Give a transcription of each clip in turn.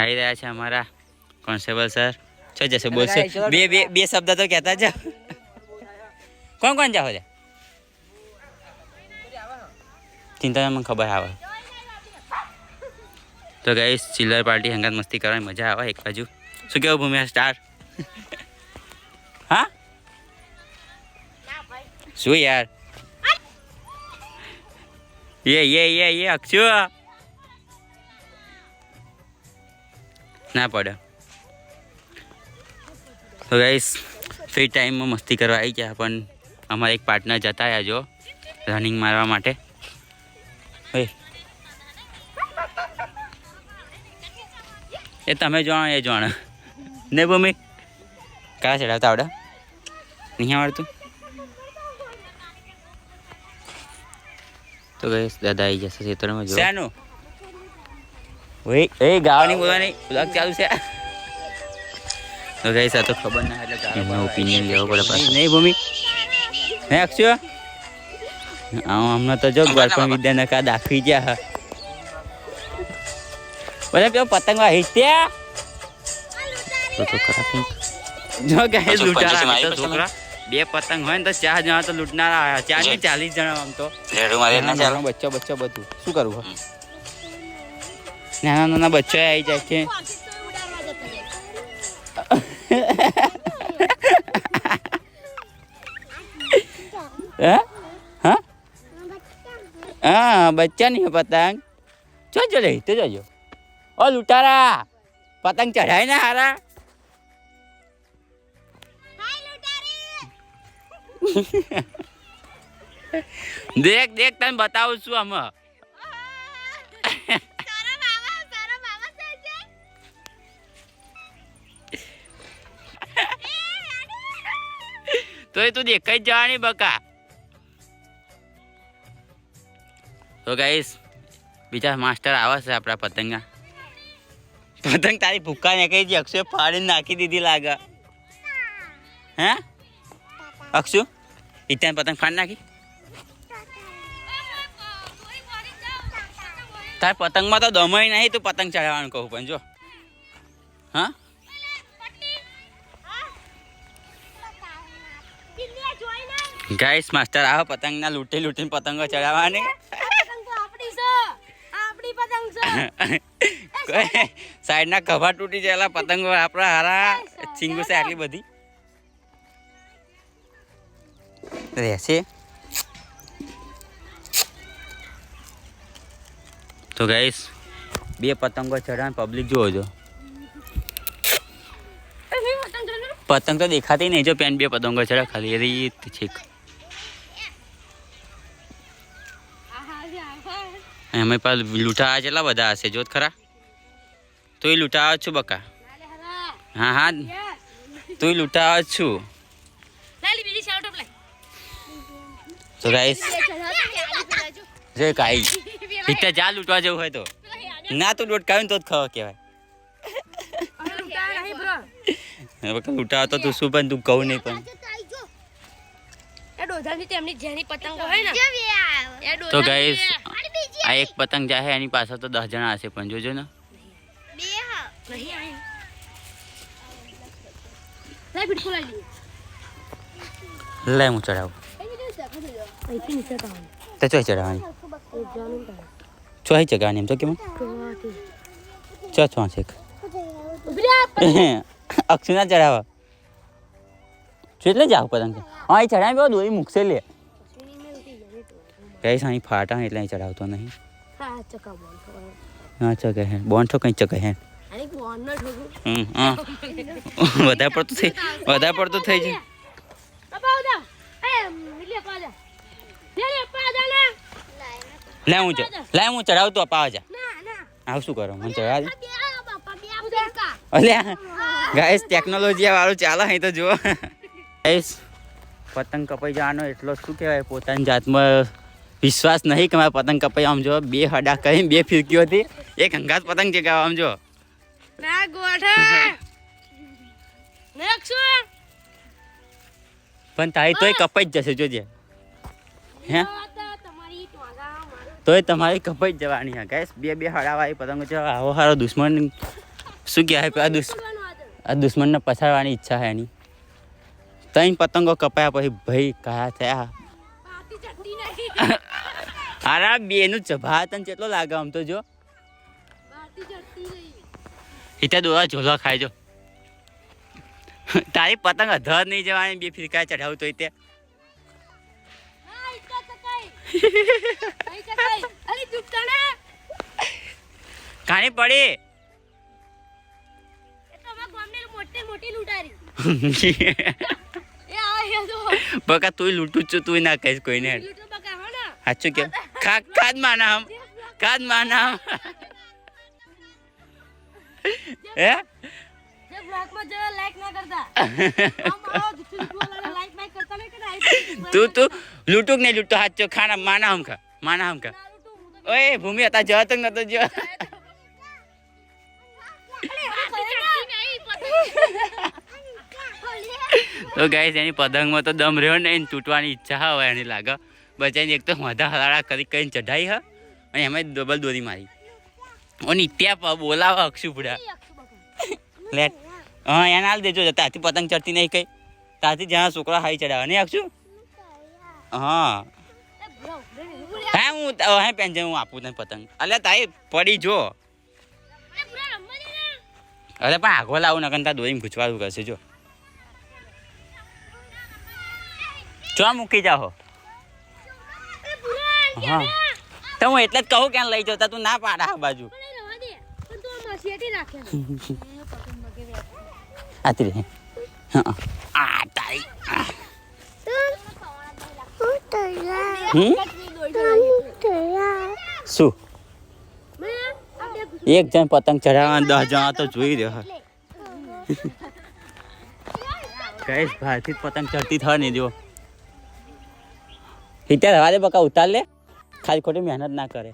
આવી રહ્યા છે અમારા કોન્સ્ટેબલ સર. છો જશે બોલશે. બે બે બે શબ્દ તો કહેતા જ કોણ કોણ જાઓ છે ચિંતા મને ખબર આવે. તો ગઈ ચિલ્લર પાર્ટી હંગાત મસ્તી કરવાની મજા આવે એક બાજુ. શું કેવું ભૂમિયા સ્ટાર? હા? શું યાર? યે યે યે યે અક્ષુ. ના પડે. તો ગાઈસ ફ્રી ટાઈમમાં મસ્તી કરવા આવી ગયા, પણ અમારા એક પાર્ટનર જતા રહ્યા જો રનિંગ મારવા માટે. ઓય. એ તમે જાણો, એ જાણો. ને ભૂમિ? કયા ચડાવતા આવડે? નહીં આવડતું? તો ગઈશ દાદા આવી જશે ખેતરમાં જો શાનું? ઓય એ ગાવાની બોલવાની બ્લોગ ચાલુ છે. તો ગઈશ તો ખબર ના એટલે એમનો ઓપિનિયન લેવો પડે પાછું. નહીં ભૂમિ. હે અક્ષુ? હા હમણાં તો જો ગળપણ વિદ્યાનગર દાખવી ગયા હા. બધા પેલો પતંગ હિત્યા તો તો ખરા જો ગાઈસ લૂંટારા છોકરા. બે પતંગ હોય ને તો ચાર જણા તો લૂંટનારા ચાર ને ચાલીસ જણા આમ તો. બચ્ચો બચ્ચો બધું. શું કરવું? નાના નાના બચ્ચા આવી જાય છે. હે? બચ્ચા નહીં પતંગ. જોજો લે તો જોજો ઓ લૂંટારા પતંગ ચઢાય ને હારા. દેખ દેખ તને બતાવું છું અમે તો એ તું દેખાઈ જવાની બકા. તો ગાઈસ બીજા માસ્ટર આવે છે આપણા પતંગના પતંગ તારી ભૂક્કા ને કઈ અક્ષુએ ફાડીને નાખી દીધી લાગે. હે? અક્ષુ ઇત્યાન પતંગ ફાડી નાખી? તાર પતંગમાં તો દમય નહીં, તું પતંગ ચડાવવાનું કહું પણ જો. હા? ગાઈસ માસ્ટર આવો પતંગના લૂંટી લૂંટીને પતંગો ચડાવવાની. સાઈડના કભા તૂટી ગયેલા પતંગો આપણા હારા. ચીંગુ છે આટલી બધી. રહેશે. તો ગાઈસ બે પતંગો ચડાવે પબ્લિક જુઓ છો. પતંગ તો દેખાતી નહીં જો પેન બે પતંગો ચડે ખાલી રીત છેક એમાં પાસે લૂંટા કેટલા બધા હશે જોત ખરા? તોય એ લૂંટાવા છું બકા. હા હા. તુંય લૂંટાવ છું. તો ગાઈસ જે કાઈ રીતે જા લૂંટવા જવું હોય તો. ના તું લૂંટકાવ્યું ને તો જ ખવા કહેવાય. હવે કે તો તું શું પણ તું કહું નહીં પણ. તેમની જેની પતંગો હોય ને. એ તો ગાઈસ. આ એક પતંગ જાહે એની પાછળ તો દસ જણા હશે પણ જોજો ને. લે હું ચડાવું. તો ચોઈ ચડાવવાની ચોઈ ચગાવવાની એમ તો કેમ? ચો છો છે ઊભી રહે. અક્ષુ ના ચડાવવા એટલે જાવ પતંગ. હા એ ચડાવી બહુ દોરી મૂકશે લે. કઈ અહીં ફાટા એટલે અહીં ચડાવતો નહીં. હા, ચકા બોન. હા ચગે હે. બોન તો કઈ ચગે હે. વધારે પડતું થઈ વધારે પડતું થઈ જાય. લે, હું લે હું ચડાવતો અપાવા જા. આવ શું કરો? મને ચડાવ. અલ્યા ગાઈસ ટેકનોલોજી વાળું ચાલે અહીં તો જુઓ. ગાઈસ પતંગ કપાઈ જવાનો એટલો શું કહેવાય? પોતાની જાતમાં વિશ્વાસ નહીં કે મારે પતંગ કપાઈ આમ જો બે હડા કહી બે ફિરકીઓ હતી એક હંગાત પતંગ ચગાવવા આમ જો. ના, ગોઠે. પણ તારી તોય કપાઈ જ જશે જોજે. હે. તોય તમારી કપાઈ જ જવાની હા ગાઈસ બે બે હડાવાળી પતંગો છે આવો હારો દુશ્મન. શું કહેવાય? આ દુશ્ આ દુશ્મનને પછાડવાની ઈચ્છા છે એની. ત્રણ પતંગો કપાયા પછી ભાઈ કયા થયા. હારા બેનું જભા તને કેટલો લાગે આમ તો જો હિતે દોરા ઝોલા ખાય જો તારી પતંગ અધર નહીં જવાની બે ફિરકા ચઢાવું તો તે. અરે. કાણી પડી. બકા તું લૂંટું છું તું ના કહીશ કોઈને? સાચું કેમ ખા ખાદ માના હમ ખાદ માના હમ હે? તું તું લૂંટું કે નહીં લૂંટતો સાચો ખાના માના હમ ખા માના હમ ખા ના લૂંટું, હું તો ઓય ભૂમિ હતા જવા તો નતો જો તો ગાઈસ એની પતંગમાં તો દમ રહ્યો ને એને તૂટવાની ઈચ્છા હોય એની લાગે. બચાઈને એક તો મધા હલાડા કરી કરીને ચઢાઈ, હ. અને એમાં ડબલ દોરી મારી. ઓની ત્યાં બોલાવા અક્ષુ પડ્યા લેટ હા, એને હાલ દેજો તાથી પતંગ ચડતી નહીં કઈ. તાથી જ્યાં છોકરા હાઈ ચડાવે. નહીં, અક્ષુ? હા. હા, હું હા પેન્શન હું આપું તને પતંગ. અલ્યા તારી પડી, જો. અરે પણ આગો લાવું નકન તાર દોરીને ગુચવાડું કરશે, જો. ચો મૂકી જાઓ હા. તો હું એટલે જ કહું ક્યાં લઈ જતા તું ના પાડા આ બાજુ. આતી રે હા આ તારી. આ. હમ? શું? એક જણ પતંગ ચડાવવા દસ જણા તો જોઈ રહ્યો. કઈશ ભારથી જ પતંગ ચડતી થાય ને જો. હિત્યા રવા દે બકા ઉતાર લે. ખાલી ખોટી મહેનત ના કરે.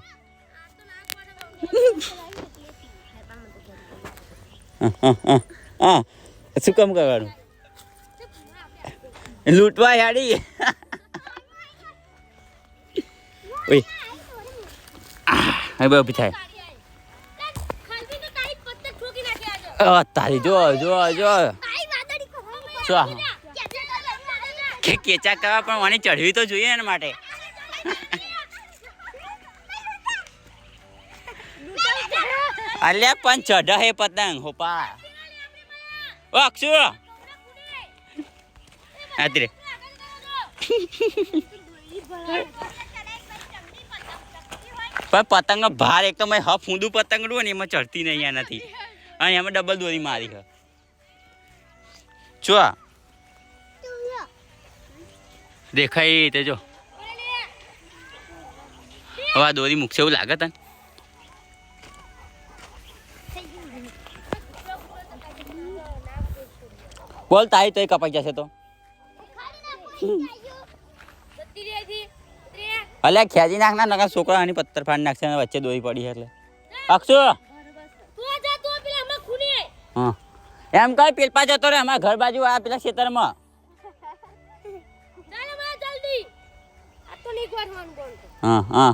હા, શું કામ કરવાનું? લૂંટવા યાડી ઓય. હવે ઊભી થાય. તારી જો જો જો. કેચા કરવા પણ મને ચઢવી તો જોઈએ એના માટે. અલ્યા, પણ ચઢ હે પતંગ હોપા ઓ, અક્ષુ. આતી પણ પતંગનો ભાર એક તો મેં હફ પતંગ પતંગડું ને એમાં ચડતી નહીં એનાથી અને એમાં ડબલ દોરી મારી હ જો દેખાય તે જો. હવે આ દોરી મૂકશે એવું લાગે તને? બોલ તારી તો કપાઈ જશે તો. અલે ખેંચી નાખના નકા છોકરા આની પથ્થર ફાડી નાખશે અને વચ્ચે દોરી પડી એટલે. અક્ષુ હા. એમ કઈ પેલપા જતો રે અમારા ઘર બાજુ આ પેલા ખેતરમાં. હા હા.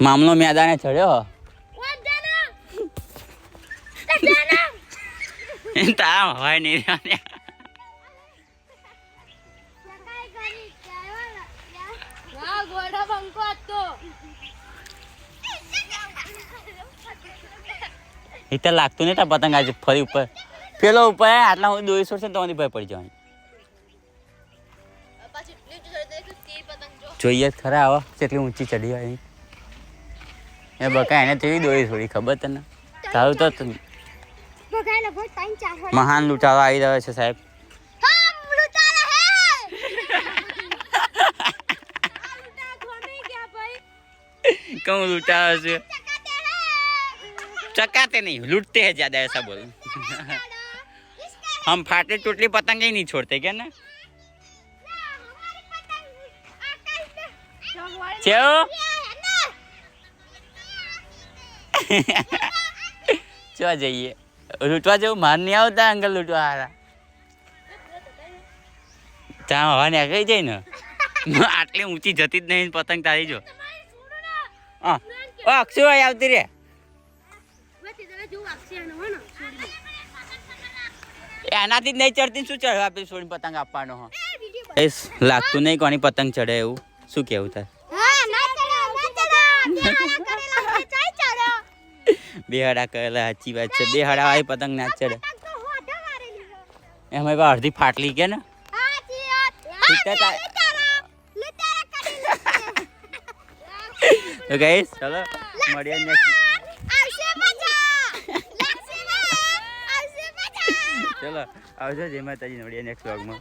મામલો મેદાને ચડ્યો તારા હોય નહીં. એ તો લાગતું નહીં તા પતંગ આજે ફરી ઉપર પેલો ઉપર આટલા હું દોરી છોડશે તો ભાઈ પડી જવાની જોઈએ ખરા આવો કેટલી ઊંચી ચડી હોય એ બકા એને તેવી દોરી થોડી ખબર તને તારું ત- મહાન લૂંટાવા આવી રહ્યો છે સાહેબ કહું લૂંટાવે છે चकाते नहीं लूटते हैं ज्यादा ऐसा बोल हम फाटे टुटली पतंग ही नहीं छोड़ते क्या ना चो ચો જઈએ લૂંટવા જેવું માર નહીં આવતા અંકલ લૂંટવા હારા ત્યાં હવા કઈ જાય ને. આટલી ઊંચી જતી જ નહીં પતંગ તારી જો. હા. અક્ષુભાઈ આવતી રે. એનાથી જ નહીં ચડતી શું ચડવા આપી છોડીને પતંગ આપવાનો હા? લાગતું નહીં કોની પતંગ ચડે એવું. શું કેવું થાય બે હડા કરેલા સાચી વાત છે. બે હડા આવી પતંગ ના ચડે. એમાં અડધી ફાટલી કે ને? તો ગઈશ ચલો મળીએ નેક્સ્ટ ચલો આવજો જય માતાજી મળીએ નેક્સ્ટ વ્લોગમાં